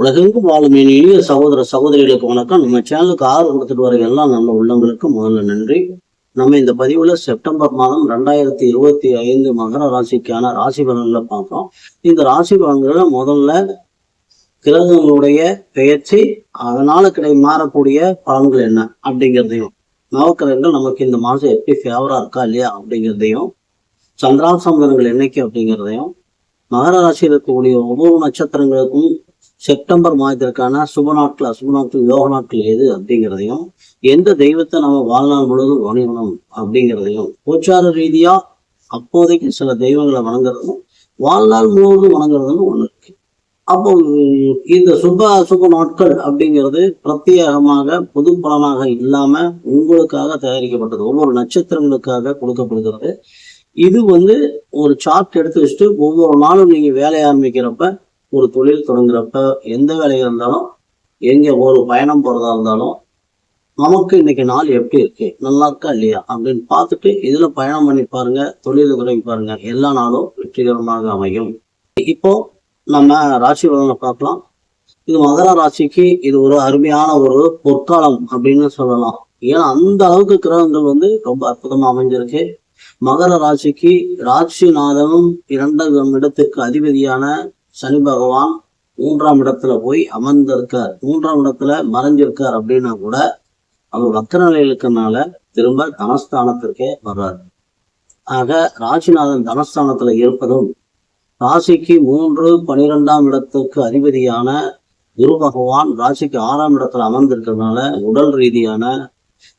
உலகெங்கும் வாழும் என் இனிய சகோதர சகோதரிகளுக்கு வணக்கம். நம்ம சேனலுக்கு ஆர்வம் கொடுத்துட்டு வர எல்லா நல்ல உள்ளங்களுக்கு முதல்ல நன்றி. நம்ம இந்த பதிவுல செப்டம்பர் மாதம் ரெண்டாயிரத்தி இருபத்தி ஐந்து மகர ராசிக்கான ராசி பலன்களை பார்க்குறோம். இந்த ராசி பலன்களை முதல்ல கிரகங்களுடைய பெயர்ச்சி அதனால கிடை மாறக்கூடிய பலன்கள் என்ன அப்படிங்கிறதையும் நவக்கிரகங்கள் நமக்கு இந்த மாதம் எப்படி ஃபேவரா இருக்கா இல்லையா அப்படிங்கிறதையும் சந்திராசம்பரங்கள் என்னைக்கு அப்படிங்கிறதையும் மகர ராசியில் இருக்கக்கூடிய ஒவ்வொரு நட்சத்திரங்களுக்கும் செப்டம்பர் மாதத்திற்கான சுப நாட்கள் அசுப நாட்கள் யோக நாட்கள் எது அப்படிங்கிறதையும் எந்த தெய்வத்தை நம்ம வாழ்நாள் முழுவதும் வணங்கணும் அப்படிங்கிறதையும் கோச்சார ரீதியா அப்போதைக்கு சில தெய்வங்களை வணங்குறதும் வாழ்நாள் முழுவதும் வணங்குறதுன்னு ஒன்று இருக்கு. அப்போ இந்த சுப அசுப நாட்கள் அப்படிங்கிறது பிரத்யேகமாக பொது பலனாக இல்லாம உங்களுக்காக தயாரிக்கப்பட்டது. ஒவ்வொரு நட்சத்திரங்களுக்காக கொடுக்கப்படுகிறது. இது வந்து ஒரு சார்ட் எடுத்து வச்சுட்டு ஒவ்வொரு நாளும் நீங்க வேலையை ஆரம்பிக்கிறப்ப ஒரு தொழில் தொடங்குறப்ப எந்த வேலையா இருந்தாலும் எங்க ஒரு பயணம் போறதா இருந்தாலும் நமக்கு இன்னைக்கு நாள் எப்படி இருக்கு? நல்லா இருக்கா இல்லையா? அப்படின்னு பார்த்துட்டு இதுல பயணம் பண்ணி பாருங்க தொழில் தொடங்கி பாருங்க. எல்லா நாளும் வெற்றிகரமாக அமையும். இப்போ நம்ம ராசி பலனை பார்க்கலாம். இது மகர ராசிக்கு இது ஒரு அருமையான ஒரு பொற்காலம் அப்படின்னு சொல்லலாம். ஏன்னா அந்த அளவுக்கு கிரகங்கள் வந்து ரொம்ப அற்புதமா அமைஞ்சிருக்கு. மகர ராசிக்கு ராசிநாதனும் இரண்டாம் இடத்திற்கு அதிபதியான சனி பகவான் மூன்றாம் இடத்துல போய் அமர்ந்திருக்கார். மூன்றாம் இடத்துல மறைஞ்சிருக்கார் அப்படின்னா கூட அவர் வக்கர நிலையில் இருக்கறனால திரும்ப தனஸ்தானத்திற்கே வர்றார். ஆக ராசிநாதன் தனஸ்தானத்துல இருப்பதும் ராசிக்கு மூன்று பனிரெண்டாம் இடத்துக்கு அதிபதியான குரு பகவான் ராசிக்கு ஆறாம் இடத்துல அமர்ந்திருக்கிறதுனால உடல் ரீதியான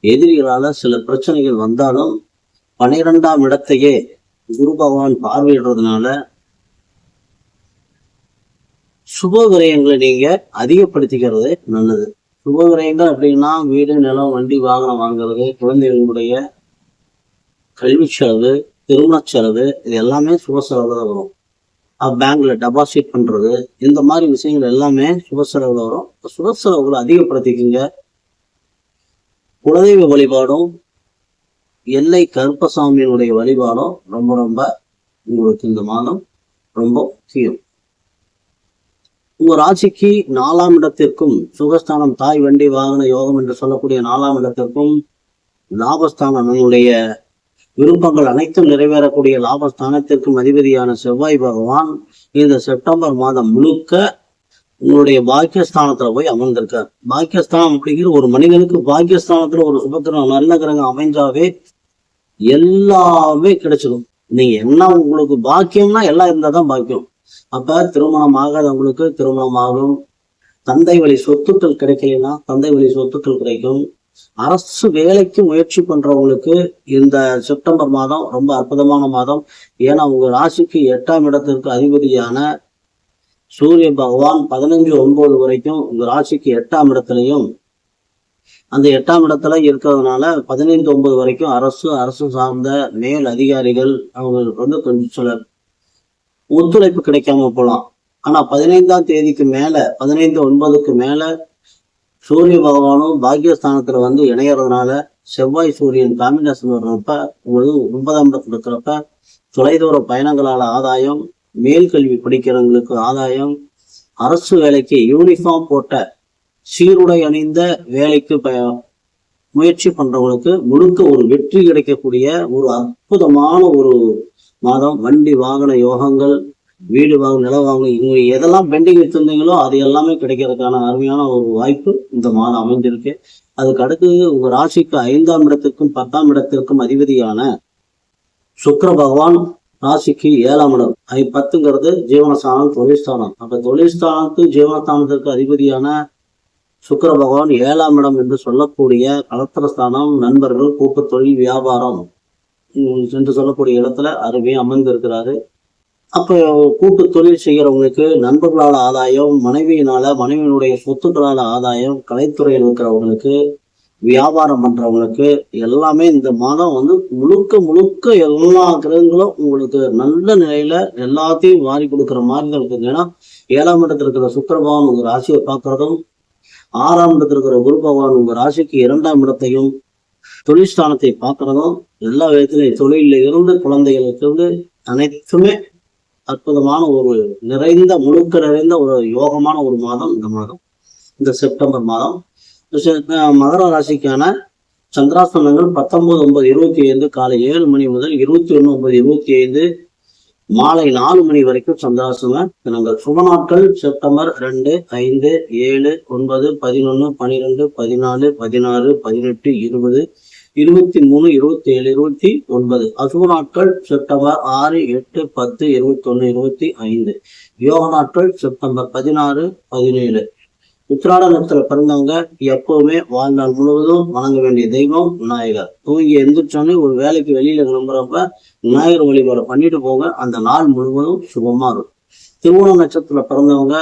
எதிரிகளால சில பிரச்சனைகள் வந்தாலும் பனிரெண்டாம் இடத்தையே குரு பகவான் பார்வையிடுறதுனால சுப விரயங்களை நீங்க அதிகப்படுத்திக்கிறது நல்லது. சுப விரயங்கள் அப்படின்னா வீடு நிலம் வண்டி வாகனம் வாங்குறது குழந்தைகளுடைய கல்வி செலவு திருமண செலவு இது எல்லாமே சுப செலவுல தான் வரும். பேங்க்ல டெபாசிட் பண்றது இந்த மாதிரி விஷயங்கள் எல்லாமே சுப செலவுல வரும். சுப செலவுகளை அதிகப்படுத்திக்கங்க. குலதெய்வ வழிபாடும் எல்லை கருப்பசாமியினுடைய வழிபாடும் ரொம்ப ரொம்ப உங்களுக்கு இந்த மாதம் ரொம்ப முக்கியம். உங்க ராசிக்கு நாலாம் இடத்திற்கும் சுகஸ்தானம் தாய் வண்டி வாகன யோகம் என்று சொல்லக்கூடிய நாலாம் இடத்திற்கும் லாபஸ்தானம் நம்முடைய விருப்பங்கள் அனைத்தும் நிறைவேறக்கூடிய லாபஸ்தானத்திற்கும் அதிபதியான செவ்வாய் பகவான் இந்த செப்டம்பர் மாதம் முழுக்க உங்களுடைய பாக்கியஸ்தானத்துல போய் அமர்ந்திருக்கார். பாக்கியஸ்தானம் அப்படிங்கிற ஒரு மனிதனுக்கு பாக்கியஸ்தானத்துல ஒரு சுபக்கிரகம் நல்ல கிரகம் அமைஞ்சாவே எல்லாமே கிடைச்சிடும். நீங்க என்ன உங்களுக்கு பாக்கியம்னா எல்லாம் இருந்தாதான் பாக்கியம். அப்ப திருமணம் ஆகாதவங்களுக்கு திருமணம் ஆகும் தந்தை வழி சொத்துக்கள் கிடைக்கலைன்னா தந்தை வழி சொத்துக்கள் கிடைக்கும். அரசு வேலைக்கு முயற்சி பண்றவங்களுக்கு இந்த செப்டம்பர் மாதம் ரொம்ப அற்புதமான மாதம். ஏன்னா உங்க ராசிக்கு எட்டாம் இடத்திற்கு அதிபதியான சூரிய பகவான் பதினஞ்சு ஒன்பது வரைக்கும் உங்க ராசிக்கு எட்டாம் இடத்துலையும் அந்த எட்டாம் இடத்துல இருக்கிறதுனால பதினைந்து ஒன்பது வரைக்கும் அரசு அரசு சார்ந்த மேல் அதிகாரிகள் அவங்களுக்கு வந்து கொஞ்சம் சில ஒத்துழைப்பு கிடைக்காம போகலாம் ஆனா பதினைந்தாம் தேதிக்கு மேல பதினைந்து ஒன்பதுக்கு மேல சூரிய பகவானும் பாக்யஸ்தானத்துல வந்து இணையறதுனால செவ்வாய் சூரியன் காம்பினேஷன் வர்றப்ப உங்களுக்கு ஒன்பதாம் இடத்துல இருக்கிறப்ப தொலைதூர பயணங்களால ஆதாயம் மேல் கல்வி படிக்கிறவங்களுக்கு ஆதாயம் அரசு வேலைக்கு யூனிஃபார்ம் போட்ட சீருடை அணிந்த வேலைக்கு ப முயற்சி பண்றவங்களுக்கு முழுக்க ஒரு வெற்றி கிடைக்கக்கூடிய ஒரு அற்புதமான ஒரு மாதம். வண்டி வாகன யோகங்கள் வீடு வாங்க நில வாங்க இவங்க எதெல்லாம் பெண்டிங் வச்சிருந்தீங்களோ அது எல்லாமே கிடைக்கிறதுக்கான அருமையான ஒரு வாய்ப்பு இந்த மாதம் அமைஞ்சிருக்கு அதுக்கு அடுத்தது உங்க ராசிக்கு ஐந்தாம் இடத்திற்கும் பத்தாம் இடத்திற்கும் அதிபதியான சுக்கர பகவான் ராசிக்கு ஏழாம் இடம். ஐ பத்துங்கிறது ஜீவனஸ்தானம் தொழில்ஸ்தானம். அப்ப தொழில்ஸ்தானத்துக்கு ஜீவனஸ்தானத்திற்கு அதிபதியான சுக்கர பகவான் ஏழாம் இடம் என்று சொல்லக்கூடிய கலத்திரஸ்தானம் நண்பர்கள் கூட்டு தொழில் வியாபாரம் என்று சொல்லக்கூடிய இடத்துல அருமையை அமர்ந்திருக்கிறாரு. அப்போ கூட்டு தொழில் செய்கிறவங்களுக்கு நண்பர்களால் ஆதாயம் மனைவியினால மனைவியினுடைய சொத்துக்களால் ஆதாயம் கலைத்துறையில் இருக்கிறவங்களுக்கு வியாபாரம் பண்றவங்களுக்கு எல்லாமே இந்த மாதம் வந்து முழுக்க முழுக்க எல்லா கிரகங்களும் உங்களுக்கு நல்ல நிலையில எல்லாத்தையும் வாரி கொடுக்குற மாதிரி இருக்குங்க. இருக்குது ஏன்னா ஏழாம் இடத்துல இருக்கிற சுக்கரபாவன் பகவான் உங்க ராசியை பார்க்கறதும் ஆறாம் இடத்துல இருக்கிற குரு பகவான் உங்க ராசிக்கு இரண்டாம் இடத்தையும் தொழிற்ஸ்தானத்தை பார்க்கறதும் எல்லா விதத்திலையும் தொழில இருந்து குழந்தைகளுக்கு இருந்து அனைத்துமே அற்புதமான ஒரு நிறைந்த முழுக்க நிறைந்த ஒரு யோகமான ஒரு மாதம் இந்த மாதம். இந்த செப்டம்பர் மாதம். மகர ராசிக்கான சந்திராசனங்கள் பத்தொன்பது ஒன்பது இருபத்தி ஐந்து காலை ஏழு மணி முதல் இருபத்தி ஒன்று ஒன்பது இருபத்தி ஐந்து மாலை நாலு மணி வரைக்கும் சந்திராசன தினங்கள் சுப நாட்கள் செப்டம்பர் ரெண்டு ஐந்து ஏழு ஒன்பது பதினொன்று பனிரெண்டு பதினாலு பதினாறு பதினெட்டு இருபது இருபத்தி மூணு இருபத்தி ஏழு இருபத்தி ஒன்பது. அசுப நாட்கள் செப்டம்பர் ஆறு எட்டு பத்து இருபத்தி ஒன்று இருபத்தி ஐந்து. யோக நாட்கள் செப்டம்பர் பதினாறு பதினேழு. உத்திராட நட்சத்திர பிறந்தவங்க எப்பவுமே வாழ்நாள் முழுவதும் வணங்க வேண்டிய தெய்வம் விநாயகர். தூங்கி எந்திரிச்சோன்னே ஒரு வேலைக்கு வெளியில கிளம்புறப்ப விநாயகர் வழிபாடு பண்ணிட்டு போங்க. அந்த நாள் முழுவதும் சுபமா இருக்கும். திருவோண நட்சத்திரத்துல பிறந்தவங்க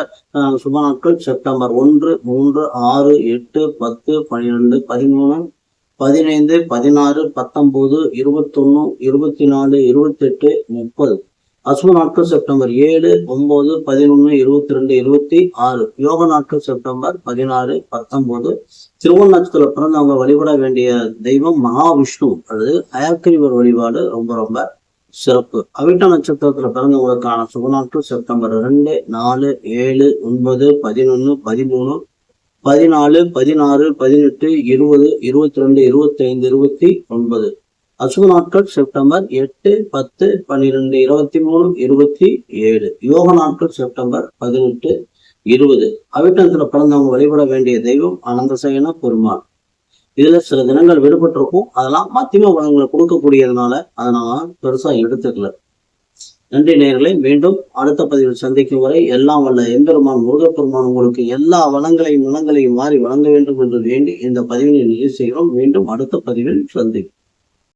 சுப நாட்கள் செப்டம்பர் ஒன்று மூன்று ஆறு எட்டு பத்து பன்னிரெண்டு பதிமூணு பதினைந்து பதினாறு பத்தொன்பது இருபத்தொன்னு இருபத்தி நாலு இருபத்தெட்டு முப்பது. அசுப நாட்கள் செப்டம்பர் ஏழு ஒன்பது பதினொன்று இருபத்தி ரெண்டு இருபத்தி ஆறு. யோக நாட்கள் செப்டம்பர் பதினாறு பத்தொன்பது. திருவோண நட்சத்திரத்துல பிறந்தவங்க வழிபட வேண்டிய தெய்வம் மகாவிஷ்ணு. அல்லது அயக்கிரிவர் வழிபாடு ரொம்ப ரொம்ப சிறப்பு. அவிட்ட நட்சத்திரத்துல பிறந்தவங்களுக்கான சுப நாட்கள் செப்டம்பர் ரெண்டு நாலு ஏழு ஒன்பது பதினொன்னு பதிமூணு பதினாலு பதினாறு பதினெட்டு இருபது இருபத்தி ரெண்டு இருபத்தி ஐந்து இருபத்தி ஒன்பது. அசுப நாட்கள் செப்டம்பர் எட்டு பத்து பன்னிரெண்டு இருபத்தி மூணு இருபத்தி ஏழு. யோக நாட்கள் செப்டம்பர் பதினெட்டு இருபது. அவிட்டத்தில் பிறந்தவங்க வழிபட வேண்டிய தெய்வம் அனந்தசயன பெருமாள். இதுல சில தினங்கள் விடுபட்டிருக்கும். அதெல்லாம் மத்தியம வளங்களை கொடுக்கக்கூடியதுனால அதை நான் பெருசா எடுத்துக்கல. நன்றி நேர்களை மீண்டும் அடுத்த பதிவில் சந்திக்கும் வரை எல்லாம் வல்ல எம்பெருமான் முருகப்பெருமான் உங்களுக்கு எல்லா வளங்களையும் நலங்களையும் மாறி வழங்க வேண்டும் என்று வேண்டி இந்த பதிவினை நிறைவு செய்கிறோம். மீண்டும் அடுத்த பதிவில் சந்திக்கும்